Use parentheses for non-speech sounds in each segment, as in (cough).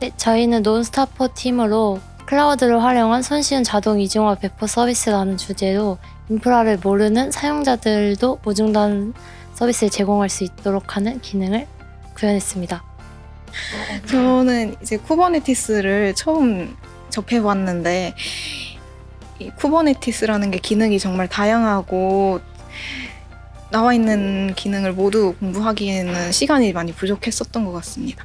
네, 저희는 논스타포 팀으로 클라우드를 활용한 손쉬운 자동 이중화 배포 서비스라는 주제로 인프라를 모르는 사용자들도 무중단 서비스를 제공할 수 있도록 하는 기능을 구현했습니다. 저는 이제 쿠버네티스를 처음 접해봤는데 이 쿠버네티스라는 게 기능이 정말 다양하고 나와 있는 기능을 모두 공부하기에는 시간이 많이 부족했었던 것 같습니다.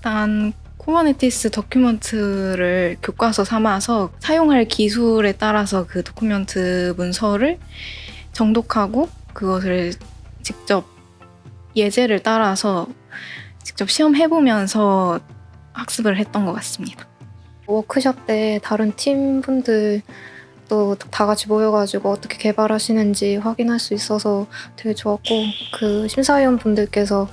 일단 쿠버네티스 도큐먼트를 교과서 삼아서 사용할 기술에 따라서 그 도큐멘트 문서를 정독하고 그것을 직접 예제를 따라서 직접 시험해 보면서 학습을 했던 것 같습니다. 워크숍 때 다른 팀 분들 또다 같이 모여가지고 어떻게 개발하시는지 확인할 수 있어서 되게 좋았고 그 심사위원 분들께서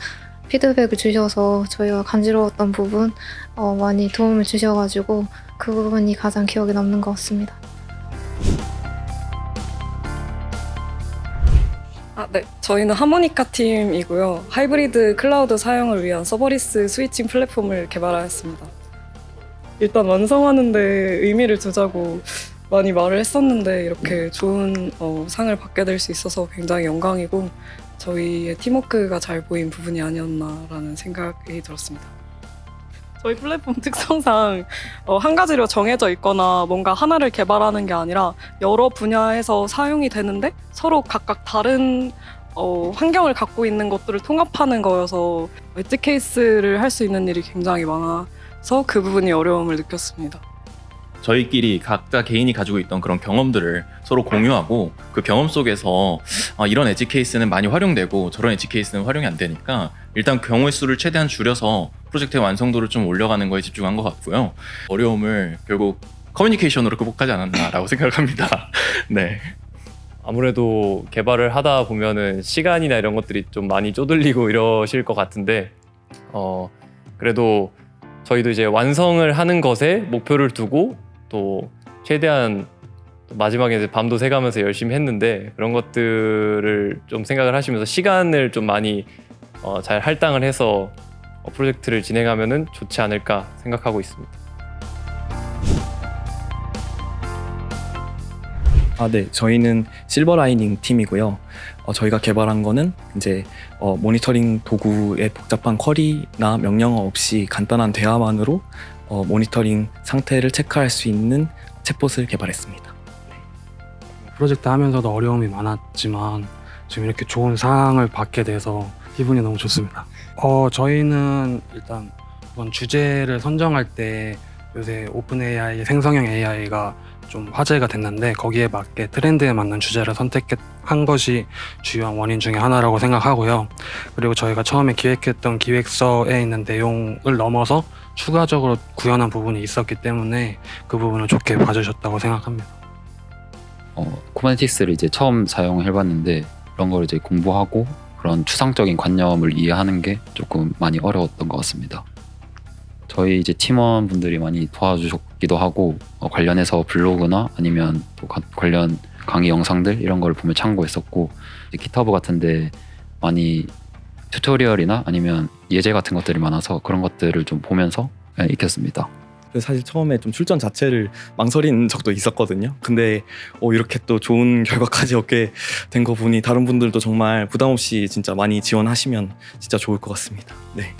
피드백을 주셔서 저희가 간지러웠던 부분 어, 많이 도움을 주셔가지고 그 부분이 가장 기억에 남는 것 같습니다. 아, 네. 저희는 하모니카 팀이고요. 하이브리드 클라우드 사용을 위한 서버리스 스위칭 플랫폼을 개발하였습니다. 일단 완성하는데 의미를 두자고 많이 말을 했었는데 이렇게 좋은 어, 상을 받게 될 수 있어서 굉장히 영광이고 저희의 팀워크가 잘 보인 부분이 아니었나라는 생각이 들었습니다. 저희 플랫폼 (laughs) 특성상 어, 한 가지로 정해져 있거나 뭔가 하나를 개발하는 게 아니라 여러 분야에서 사용이 되는데 서로 각각 다른 어, 환경을 갖고 있는 것들을 통합하는 거여서 웨지 케이스를 할 수 있는 일이 굉장히 많아서 그 부분이 어려움을 느꼈습니다. 저희끼리 각자 개인이 가지고 있던 그런 경험들을 서로 공유하고 그 경험 속에서 아, 이런 엣지 케이스는 많이 활용되고 저런 엣지 케이스는 활용이 안 되니까 일단 경우의 수를 최대한 줄여서 프로젝트의 완성도를 좀 올려가는 거에 집중한 것 같고요. 어려움을 결국 커뮤니케이션으로 극복하지 않았나라고 (laughs) 생각합니다. 네. 아무래도 개발을 하다 보면은 시간이나 이런 것들이 좀 많이 쪼들리고 이러실 것 같은데 어 그래도 저희도 이제 완성을 하는 것에 목표를 두고 또 최대한 또 마지막에 밤도 새가면서 열심히 했는데 그런 것들을 좀 생각을 하시면서 시간을 좀 많이 어, 잘 할당을 해서 어, 프로젝트를 진행하면은 좋지 않을까 생각하고 있습니다. 아, 네. 저희는 실버라이닝 팀이고요. 어, 저희가 개발한 거는 이제 어, 모니터링 도구의 복잡한 쿼리나 명령어 없이 간단한 대화만으로 어, 모니터링 상태를 체크할 수 있는 챗봇을 개발했습니다. 프로젝트 하면서도 어려움이 많았지만 지금 이렇게 좋은 상을 받게 돼서 기분이 너무 좋습니다. 어, 저희는 일단 이번 주제를 선정할 때 요새 오픈 AI, 생성형 AI가 좀 화제가 됐는데 거기에 맞게 트렌드에 맞는 주제를 선택한 것이 주요한 원인 중에 하나라고 생각하고요. 그리고 저희가 처음에 기획했던 기획서에 있는 내용을 넘어서 추가적으로 구현한 부분이 있었기 때문에 그 부분을 좋게 봐주셨다고 생각합니다. 어, 쿠버네티스를 이제 처음 사용해봤는데 그런 걸 이제 공부하고 그런 추상적인 관념을 이해하는 게 조금 많이 어려웠던 것 같습니다. 저희 이제 팀원분들이 많이 도와주셨기도 하고 어, 관련해서 블로그나 아니면 또 가- 관련 강의 영상들 이런 걸 보면 참고했었고 기타브 같은데 많이 튜토리얼이나 아니면 예제 같은 것들이 많아서 그런 것들을 좀 보면서 예, 익혔습니다. 사실 처음에 좀 출전 자체를 망설인 적도 있었거든요. 근데 어, 이렇게 또 좋은 결과까지 얻게 된 거 보니 다른 분들도 정말 부담 없이 진짜 많이 지원하시면 진짜 좋을 것 같습니다. 네.